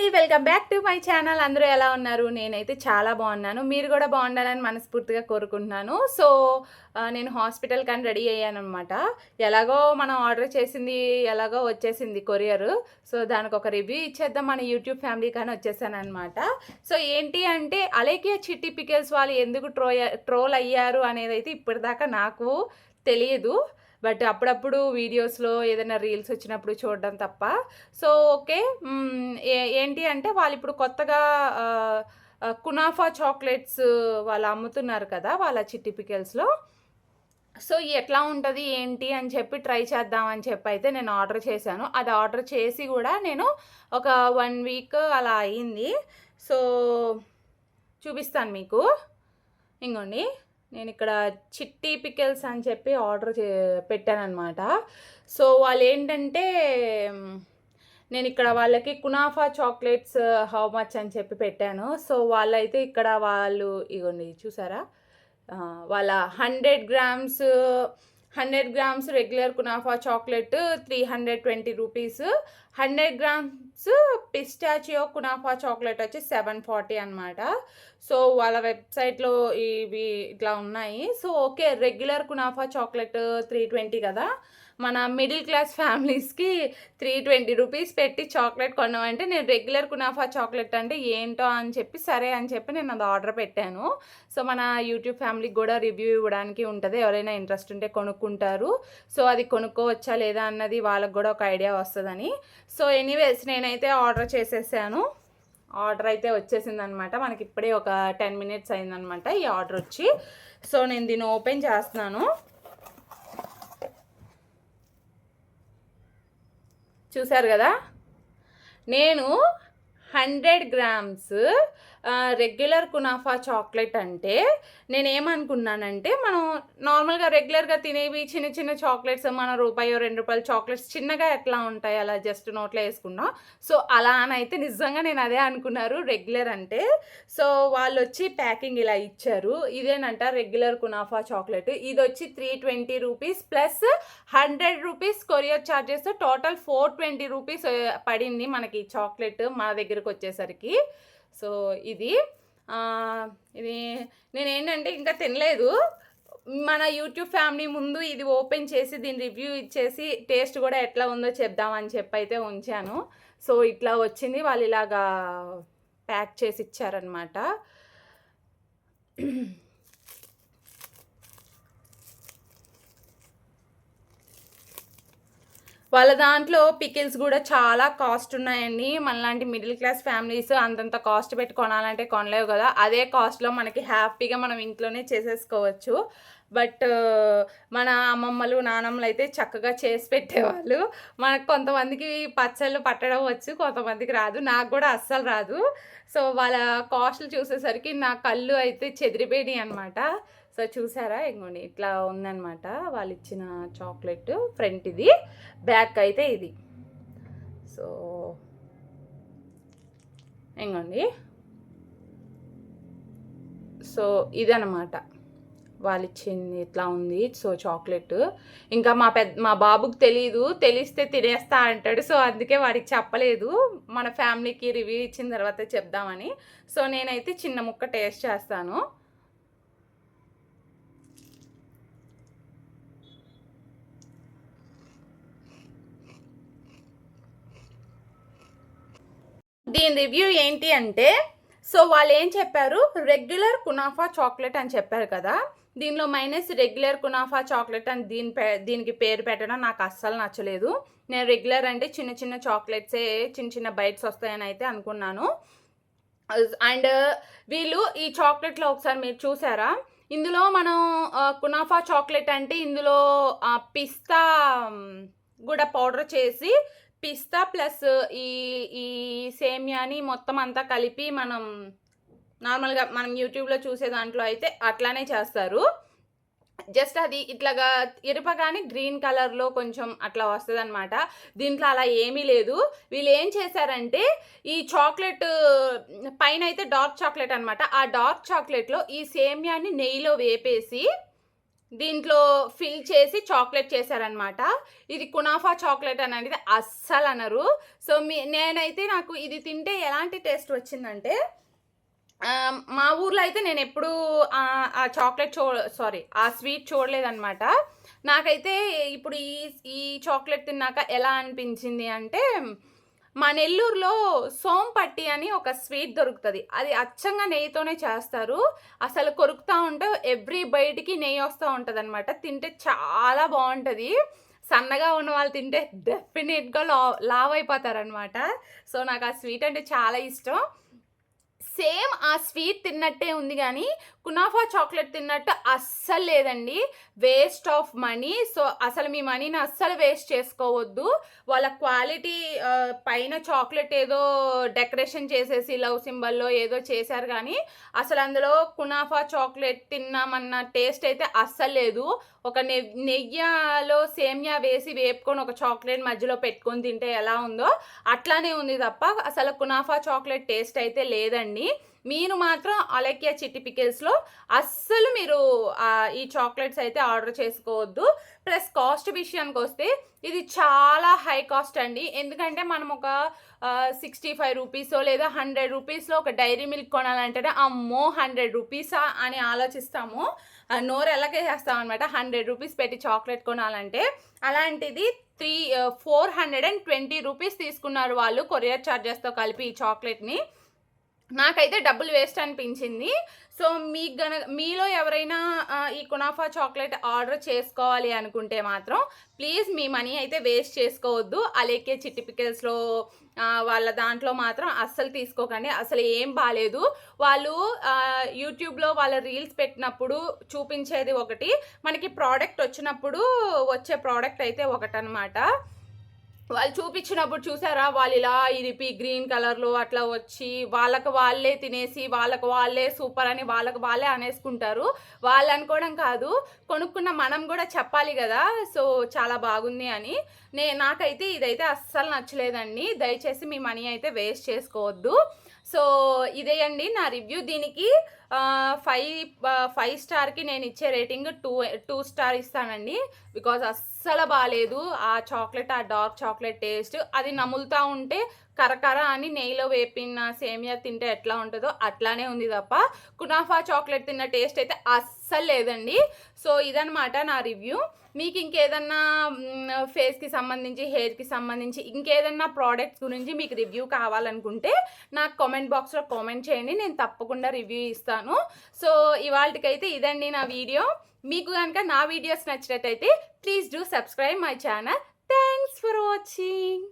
అండి welcome back to my channel. అందరూ ఎలా ఉన్నారు? నేనైతే చాలా బాగున్నాను. మీరు కూడా బాగుండాలని మనస్ఫూర్తిగా కోరుకుంటున్నాను. సో నేను హాస్పిటల్ కానీ రెడీ అయ్యాను అనమాట ఎలాగో మనం ఆర్డర్ చేసింది ఎలాగో వచ్చేసింది కొరియర్. సో దానికి ఒక రివ్యూ ఇచ్చేద్దాం. మన యూట్యూబ్ ఫ్యామిలీ కానీ వచ్చేసానమాట సో ఏంటి అంటే అలేకియా చిట్టి పికెల్స్ వాళ్ళు ఎందుకు ట్రో ట్రోల్ అయ్యారు అనేది అయితే ఇప్పటిదాకా నాకు తెలియదు. బట్ అప్పుడప్పుడు వీడియోస్లో ఏదైనా రీల్స్ వచ్చినప్పుడు చూడడం తప్ప. So okay. ఏ- ఏంటి అంటే వాళ్ళు ఇప్పుడు కొత్తగా కునాఫా చాక్లెట్స్ వాళ్ళు అమ్ముతున్నారు కదా వాళ్ళ చిట్టి పికెల్స్లో. సో ఎట్లా ఉంటుంది ఏంటి అని చెప్పి ట్రై చేద్దామని చెప్పి అయితే నేను ఆర్డర్ చేశాను. అది ఆర్డర్ చేసి కూడా నేను ఒక వన్ వీక్ అలా అయింది. సో చూపిస్తాను మీకు. ఇంకోండి నేను ఇక్కడ చిట్టి పికెల్స్ అని చెప్పి ఆర్డర్ చే పెట్టాను సో వాళ్ళు ఏంటంటే నేను ఇక్కడ వాళ్ళకి కునాఫా చాక్లెట్స్ హౌ మచ్ అని చెప్పి పెట్టాను. సో వాళ్ళైతే ఇక్కడ వాళ్ళు ఇగోండి చూసారా? వాళ్ళ hundred grams hundred grams regular kunafa chocolate three hundred twenty rupees. Hundred grams pistachio kunafa chocolate వచ్చి సెవెన్ ఫార్టీ అనమాట సో వాళ్ళ వెబ్సైట్లో ఇవి ఇట్లా ఉన్నాయి. So okay regular kunafa chocolate three twenty కదా. మన మిడిల్ క్లాస్ ఫ్యామిలీస్కి త్రీ ట్వంటీ రూపీస్ పెట్టి చాక్లెట్ కొన్నామంటే నేను రెగ్యులర్ కునాఫా చాక్లెట్ అంటే ఏంటో అని చెప్పి సరే అని చెప్పి నేను అది ఆర్డర్ పెట్టాను. సో మన యూట్యూబ్ ఫ్యామిలీకి కూడా రివ్యూ ఇవ్వడానికి ఉంటుంది. ఎవరైనా ఇంట్రెస్ట్ ఉంటే కొనుక్కుంటారు. సో అది కొనుక్కోవచ్చా లేదా అన్నది వాళ్ళకి కూడా ఒక ఐడియా వస్తుందని. సో ఎనీవేస్ నేనైతే ఆర్డర్ చేసేసాను. ఆర్డర్ అయితే వచ్చేసింది అనమాట మనకి ఇప్పుడే ఒక టెన్ మినిట్స్ అయిందనమాట ఈ ఆర్డర్ వచ్చి. సో నేను దీన్ని ఓపెన్ చేస్తున్నాను. చూశారు కదా? నేను hundred grams regular kunafa chocolate అంటే నేను ఏమనుకున్నానంటే మనం నార్మల్గా రెగ్యులర్గా తినేవి చిన్న చిన్న చాక్లెట్స్ మన రూపాయో రెండు రూపాయల చాక్లెట్స్ చిన్నగా ఎట్లా ఉంటాయి అలా జస్ట్ నోట్లో వేసుకున్నాం. సో అలా అని అయితే నిజంగా నేను అదే అనుకున్నారు రెగ్యులర్ అంటే. సో వాళ్ళు వచ్చి ప్యాకింగ్ ఇలా ఇచ్చారు. ఇదేనంట రెగ్యులర్ కునాఫా చాక్లెట్. ఇది వచ్చి three twenty rupees plus hundred rupees courier charges total four twenty rupees పడింది మనకి చాక్లెట్ మా దగ్గరకు వచ్చేసరికి సో ఇది ఇది నేను ఏంటంటే ఇంకా తినలేదు. మన యూట్యూబ్ ఫ్యామిలీ ముందు ఇది ఓపెన్ చేసి దీని రివ్యూ ఇచ్చేసి టేస్ట్ కూడా ఎట్లా ఉందో చెప్దామని చెప్పి అయితే ఉంచాను. సో ఇట్లా వచ్చింది. వాళ్ళు ఇలాగా ప్యాక్ చేసి ఇచ్చారనమాట వాళ్ళ దాంట్లో పికిల్స్ కూడా చాలా కాస్ట్ ఉన్నాయండి. మనలాంటి మిడిల్ క్లాస్ ఫ్యామిలీస్ అంతంత కాస్ట్ పెట్టి కొనాలంటే కొనలేవు కదా. అదే కాస్ట్లో మనకి హ్యాపీగా మనం ఇంట్లోనే చేసేసుకోవచ్చు. బట్ మన అమ్మమ్మలు నానమ్మలు అయితే చక్కగా చేసి పెట్టేవాళ్ళు. మనకు కొంతమందికి పచ్చళ్ళు పట్టడం వచ్చు కొంతమందికి రాదు. నాకు కూడా అస్సలు రాదు. సో వాళ్ళ కాస్ట్లు చూసేసరికి నా కళ్ళు అయితే చెదిరిపోయినాయి అనమాట సో చూసారా? ఇంకోండి ఇట్లా ఉందన్నమాట. వాళ్ళు ఇచ్చిన చాక్లెట్ ఫ్రంట్ ఇది బ్యాక్ అయితే ఇది. సో ఇంకోండి సో ఇదనమాట వాళ్ళు ఇచ్చింది ఇట్లా ఉంది సో చాక్లెట్. ఇంకా మా పెద్ద మా బాబుకి తెలియదు తెలిస్తే తినేస్తా అంటాడు. సో అందుకే వాడికి చెప్పలేదు. మన ఫ్యామిలీకి రివ్యూ ఇచ్చిన తర్వాత చెప్దామని. సో నేనైతే చిన్న ముక్క టేస్ట్ చేస్తాను. దీని రివ్యూ ఏంటి అంటే సో వాళ్ళు ఏం చెప్పారు? రెగ్యులర్ కునాఫా చాక్లెట్ అని చెప్పారు కదా. దీనిలో మైనస్ రెగ్యులర్ కునాఫా చాక్లెట్ అని దీని పే దీనికి పేరు పెట్టడం నాకు అస్సలు నచ్చలేదు. నేను రెగ్యులర్ అంటే చిన్న చిన్న చాక్లెట్సే చిన్న చిన్న బైట్స్ వస్తాయని అయితే అనుకున్నాను. అండ్ వీళ్ళు ఈ చాక్లెట్లో ఒకసారి మీరు చూసారా? ఇందులో మనం కునాఫా చాక్లెట్ అంటే ఇందులో పిస్తా కూడా పౌడర్ చేసి పిస్తా ప్లస్ ఈ ఈ సేమియాని మొత్తం అంతా కలిపి మనం నార్మల్గా మనం యూట్యూబ్లో చూసే దాంట్లో అయితే అట్లానే చేస్తారు. జస్ట్ అది ఇట్లాగా ఇరపగానే గ్రీన్ కలర్లో కొంచెం అట్లా వస్తుంది అనమాట దీంట్లో అలా ఏమీ లేదు. వీళ్ళు ఏం చేశారంటే ఈ చాక్లెట్ పైన అయితే డార్క్ చాక్లెట్ అనమాట ఆ డార్క్ చాక్లెట్లో ఈ సేమియాని నెయ్యిలో వేపేసి దీంట్లో ఫిల్ చేసి చాక్లెట్ చేశారనమాట ఇది కునాఫా చాక్లెట్ అని అనేది అస్సలు అనరు. సో మీ నేనైతే నాకు ఇది తింటే ఎలాంటి టేస్ట్ వచ్చిందంటే మా ఊర్లో అయితే నేను ఎప్పుడు ఆ చాక్లెట్ చూ సారీ ఆ స్వీట్ చూడలేదన్నమాట. నాకైతే ఇప్పుడు ఈ ఈ చాక్లెట్ తిన్నాక ఎలా అనిపించింది అంటే మా నెల్లూరులో సోంపట్టి అని ఒక స్వీట్ దొరుకుతుంది. అది అచ్చంగా నెయ్యితోనే చేస్తారు. అసలు కొరుకుతూ ఉంటే ఎవ్రీ బయటికి నెయ్యి వస్తూ ఉంటుంది అనమాట తింటే చాలా బాగుంటుంది. సన్నగా ఉన్న వాళ్ళు తింటే డెఫినెట్గా లా లావ్ అయిపోతారనమాట సో నాకు ఆ స్వీట్ అంటే చాలా ఇష్టం. సేమ్ ఆ స్వీట్ తిన్నట్టే ఉంది కానీ కునాఫా చాక్లెట్ తిన్నట్టు అస్సలు లేదండి. Waste of money. సో అసలు మీ మనీని అస్సలు వేస్ట్ చేసుకోవద్దు. వాళ్ళ క్వాలిటీ పైన చాక్లెట్ ఏదో డెకరేషన్ చేసేసి లవ్ సింబల్లో ఏదో చేశారు కానీ అసలు అందులో కునాఫా చాక్లెట్ తిన్నామన్న టేస్ట్ అయితే అస్సలు లేదు. ఒక నె నెయ్యిలో సేమియా వేసి వేపుకొని ఒక చాక్లెట్ మధ్యలో పెట్టుకొని తింటే ఎలా ఉందో అట్లానే ఉంది తప్ప అసలు కునాఫా చాక్లెట్ టేస్ట్ అయితే లేదండి. మీరు మాత్రం అలెక్యా చిట్టి పికిల్స్లో అస్సలు మీరు ఈ చాక్లెట్స్ అయితే ఆర్డర్ చేసుకోవద్దు. ప్లస్ కాస్ట్ విషయానికి వస్తే ఇది చాలా హై కాస్ట్ అండి. ఎందుకంటే మనం ఒక సిక్స్టీ ఫైవ్ రూపీసో లేదా హండ్రెడ్ రూపీస్లో ఒక డైరీ మిల్క్ కొనాలంటేనే అమ్మో హండ్రెడ్ రూపీసా అని ఆలోచిస్తాము. నోరు ఎలాగేసేస్తాం అనమాట హండ్రెడ్ రూపీస్ పెట్టి చాక్లెట్ కొనాలంటే అలాంటిది three four hundred and twenty rupees తీసుకున్నారు వాళ్ళు కొరియర్ ఛార్జెస్తో కలిపి ఈ చాక్లెట్ని. నాకైతే డబ్బులు వేస్ట్ అనిపించింది. సో మీకు గన మీలో ఎవరైనా ఈ కునాఫా చాక్లెట్ ఆర్డర్ చేసుకోవాలి అనుకుంటే మాత్రం ప్లీజ్ మీ మనీ అయితే వేస్ట్ చేసుకోవద్దు. అలాగే చిట్టి పికిల్స్లో వాళ్ళ దాంట్లో మాత్రం అస్సలు తీసుకోకండి. అసలు ఏం బాగాలేదు వాళ్ళు యూట్యూబ్లో వాళ్ళ రీల్స్ పెట్టినప్పుడు చూపించేది ఒకటి. మనకి ప్రోడక్ట్ వచ్చినప్పుడు వచ్చే ప్రోడక్ట్ అయితే ఒకటనమాట వాళ్ళు చూపించినప్పుడు చూసారా? వాళ్ళు ఇలా ఇరిపి గ్రీన్ కలర్లో అట్లా వచ్చి వాళ్ళకు వాళ్ళే తినేసి వాళ్ళకు వాళ్ళే సూపర్ అని వాళ్ళకు వాళ్ళే అనేసుకుంటారు. వాళ్ళు అనుకోవడం కాదు. కొనుక్కున్న మనం కూడా చెప్పాలి కదా. సో చాలా బాగుంది అని. నే నాకైతే ఇదైతే అస్సలు నచ్చలేదండి. దయచేసి మీ మనీ అయితే వేస్ట్ చేసుకోవద్దు. సో ఇదే అండి నా రివ్యూ. దీనికి ఫైవ్ ఫైవ్ స్టార్కి నేను ఇచ్చే రేటింగ్ టూ టూ స్టార్ ఇస్తానండి. బికాజ్ అస్సలు బాగాలేదు ఆ చాక్లెట్ ఆ డార్క్ చాక్లెట్ టేస్ట్ అది నములుతూ ఉంటే కరకర అని నెయ్యిలో వేపిన సేమియా తింటే ఎట్లా ఉంటుందో అట్లానే ఉంది తప్ప. కునాఫా చాక్లెట్ తిన్న టేస్ట్ అయితే అస్సలు లేదండి. సో ఇదనమాట నా రివ్యూ. మీకు ఇంకేదన్నా ఫేస్కి సంబంధించి హెయిర్కి సంబంధించి ఇంకేదన్నా ప్రోడక్ట్స్ గురించి మీకు రివ్యూ కావాలనుకుంటే నాకు కామెంట్ బాక్స్లో కామెంట్ చేయండి. నేను తప్పకుండా రివ్యూ ఇస్తాను. సో ఇవాళకైతే ఇదండి నా వీడియో. మీకు కనుక నా వీడియోస్ నచ్చినట్టయితే please do subscribe my channel. Thanks for watching.